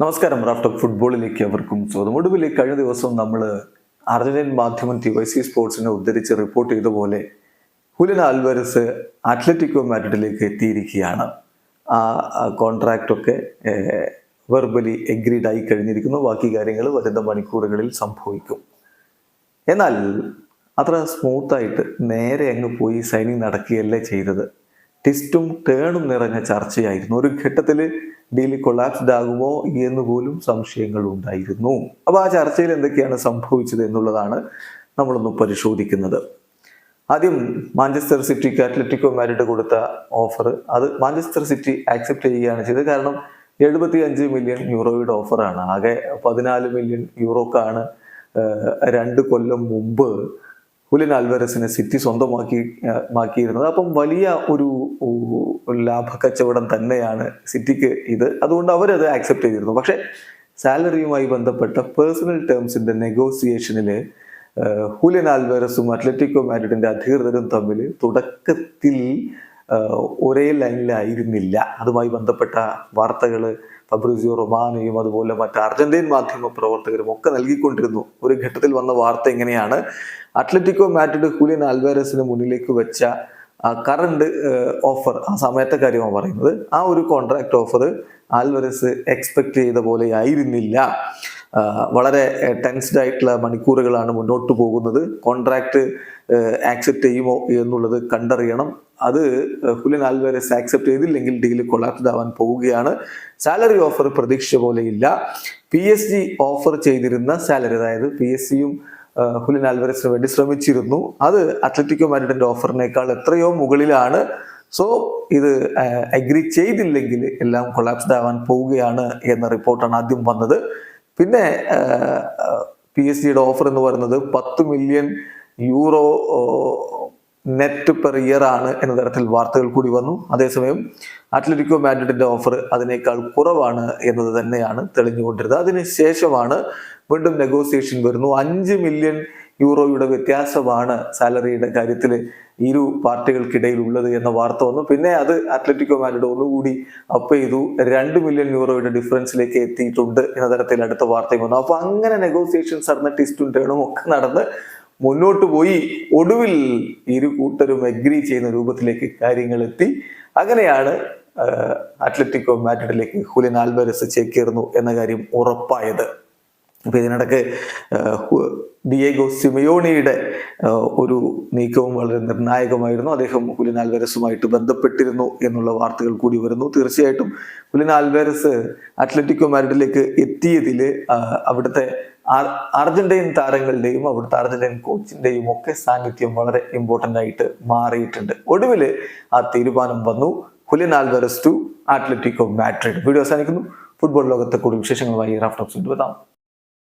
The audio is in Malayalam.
നമസ്കാരം റാഫ്റ്റോക്ക് ഫുട്ബോളിലേക്ക് അവർക്കും സ്വാഗതം. ഒടുവിൽ കഴിഞ്ഞ ദിവസം നമ്മൾ അർജന്റീൻ മാധ്യമം ടി വൈ സി സ്പോർട്സിനെ ഉദ്ധരിച്ച് റിപ്പോർട്ട് ചെയ്ത പോലെ ഹുലിൻ ആൽവരസ് അത്ലറ്റിക്കോ മാഡ്രിഡിലേക്ക് എത്തിയിരിക്കുകയാണ്. ആ കോൺട്രാക്റ്റൊക്കെ വെർബലി എഗ്രീഡ് ആയി കഴിഞ്ഞിരിക്കുന്നു. ബാക്കി കാര്യങ്ങൾ വരുന്ന മണിക്കൂറുകളിൽ സംഭവിക്കും. എന്നാൽ അത്ര സ്മൂത്തായിട്ട് നേരെ അങ്ങ് പോയി സൈനിങ് നടക്കുകയല്ലേ ചെയ്തത്? ടിസ്റ്റും ടേണും നിറഞ്ഞ ചർച്ചയായിരുന്നു. ഒരു ഘട്ടത്തിൽ ഡീലി കൊളാപ്സ്ഡ് ആകുമോ എന്ന് പോലും സംശയങ്ങൾ ഉണ്ടായിരുന്നു. അപ്പോൾ ആ ചർച്ചയിൽ എന്തൊക്കെയാണ് സംഭവിച്ചത് എന്നുള്ളതാണ് നമ്മളൊന്ന് പരിശോധിക്കുന്നത്. ആദ്യം മാഞ്ചസ്റ്റർ സിറ്റിക്ക് അത്ലറ്റിക്കോ മാരിഡ് കൊടുത്ത ഓഫർ അത് മാഞ്ചസ്റ്റർ സിറ്റി ആക്സെപ്റ്റ് ചെയ്യുകയാണ് ചെയ്തത്. കാരണം എഴുപത്തി അഞ്ച് മില്യൺ യൂറോയുടെ ഓഫറാണ് ആകെ പതിനാല് മില്യൺ യൂറോക്കാണ് രണ്ട് കൊല്ലം മുമ്പ് ഹുലിൻ ആൽവരസിനെ സിറ്റി സ്വന്തമാക്കി മാക്കിയിരുന്നത്. അപ്പം വലിയ ഒരു ലാഭക്കച്ചവടം തന്നെയാണ് സിറ്റിക്ക് ഇത്. അതുകൊണ്ട് അവരത് ആക്സെപ്റ്റ് ചെയ്തിരുന്നു. പക്ഷേ സാലറിയുമായി ബന്ധപ്പെട്ട പേഴ്സണൽ ടേംസിന്റെ നെഗോസിയേഷനിൽ ഹുലിൻ ആൽവരസും അത്ലറ്റിക്കോ മാഡ്രിഡിന്റെ അധികൃതരും തമ്മിൽ തുടക്കത്തിൽ ഒരേ ലൈനിലായിരുന്നില്ല. അതുമായി ബന്ധപ്പെട്ട വാർത്തകൾ ഫബ്രിസിയോ റൊമാനയും അതുപോലെ മറ്റ് അർജന്റീൻ മാധ്യമ പ്രവർത്തകരും ഒക്കെ നൽകിക്കൊണ്ടിരുന്നു. ഒരു ഘട്ടത്തിൽ വന്ന വാർത്ത എങ്ങനെയാണ് അത്ലറ്റിക്കോ മാറ്റിഡ് ഹൂലിയൻ ആൽവാരസിന് മുന്നിലേക്ക് വെച്ച കറണ്ട് ഓഫർ ആ സമയത്തെ കാര്യമാണ് പറയുന്നത്. ആ ഒരു കോൺട്രാക്ട് ഓഫർ ആൽവരസ് എക്സ്പെക്ട് ചെയ്ത പോലെ ആയിരുന്നില്ല. വളരെ ടെൻസ്ഡ് ആയിട്ടുള്ള മണിക്കൂറുകളാണ് മുന്നോട്ട് പോകുന്നത്. കോൺട്രാക്ട് ആക്സെപ്റ്റ് ചെയ്യുമോ എന്നുള്ളത് കണ്ടറിയണം. അത് ഹുലിൻ ആൽവേരസ് ആക്സെപ്റ്റ് ചെയ്തില്ലെങ്കിൽ ഡീൽ കൊളാപ്സ്ഡ് ആവാൻ പോവുകയാണ് സാലറി ഓഫർ പ്രതീക്ഷ പോലെയില്ല പി എസ് ജി ഓഫർ ചെയ്തിരുന്ന സാലറി അതായത് പി എസ് സിയും ഹുലിൻ ആൽവരസിന് വേണ്ടി ശ്രമിച്ചിരുന്നു. അത് അത്ലറ്റിക്കോ മാരിഡിന്റെ ഓഫറിനേക്കാൾ എത്രയോ മുകളിലാണ്. സോ ഇത് അഗ്രി ചെയ്തില്ലെങ്കിൽ എല്ലാം കൊളാപ്സ്ഡ് ആവാൻ പോവുകയാണ് എന്ന റിപ്പോർട്ടാണ് ആദ്യം വന്നത്. പിന്നെ പി എസ് ജിയുടെ ഓഫർ എന്ന് പറയുന്നത് പത്ത് million euro net per year ആണ് എന്ന തരത്തിൽ വാർത്തകൾ കൂടി വന്നു. അതേസമയം അത്ലറ്റിക്കോ മാഡ്രിഡിന്റെ ഓഫർ അതിനേക്കാൾ കുറവാണ് എന്നത് തന്നെയാണ് തെളിഞ്ഞുകൊണ്ടിരുന്നത്. അതിനുശേഷമാണ് വീണ്ടും നെഗോസിയേഷൻ വരുന്നു. അഞ്ച് മില്യൺ യൂറോയുടെ വ്യത്യാസമാണ് സാലറിയുടെ കാര്യത്തിൽ ഇരു പാർട്ടികൾക്കിടയിൽ ഉള്ളത് എന്ന വാർത്ത വന്നു. പിന്നെ അത് അത്ലറ്റിക്കോ മാലിഡ് ഒന്നുകൂടി അപ്പ് ചെയ്തു. രണ്ട് മില്യൺ യൂറോയുടെ ഡിഫറൻസിലേക്ക് എത്തിയിട്ടുണ്ട് എന്ന തരത്തിൽ അടുത്ത വാർത്തയും വന്നു. അപ്പൊ അങ്ങനെ നെഗോസിയേഷൻസ് നടന്ന ടിസ്റ്റും ടേണും ഒക്കെ നടന്ന് മുന്നോട്ട് പോയി. ഒടുവിൽ ഇരു കൂട്ടരും അഗ്രി ചെയ്യുന്ന രൂപത്തിലേക്ക് കാര്യങ്ങൾ എത്തി. അങ്ങനെയാണ് അത്ലറ്റിക്കോ മാറ്റഡിലേക്ക് ഹുലിൻ ആൽബരസ് ചേക്കേറുന്നു എന്ന കാര്യം ഉറപ്പായത്. അപ്പൊ ഇതിനിടക്ക് ആഹ്, ഡിയേഗോ സിമയോണിയുടെ ഒരു നീക്കവും വളരെ നിർണായകമായിരുന്നു. അദ്ദേഹം ഹുലിൻ ആൽവേരസുമായിട്ട് ബന്ധപ്പെട്ടിരുന്നു എന്നുള്ള വാർത്തകൾ കൂടി വരുന്നു. തീർച്ചയായിട്ടും ഹുലിൻ ആൽവേരസ് അത്ലറ്റിക്കോ മാരിഡിലേക്ക് എത്തിയതിൽ അവിടുത്തെ അർജന്റൈൻ താരങ്ങളുടെയും അവിടുത്തെ അർജന്റൈൻ കോച്ചിന്റെയും ഒക്കെ സാന്നിധ്യം വളരെ ഇമ്പോർട്ടന്റ് ആയിട്ട് മാറിയിട്ടുണ്ട്. ഒടുവിൽ ആ തീരുമാനം വന്നു. Julian Alvarez to Atletico Madrid. Video അവസാനിക്കുന്നു. ഫുട്ബോൾ ലോകത്തെ കൂടുതൽ വിശേഷങ്ങളുമായി റാഫ്റ്റോക്സ് എത്താം.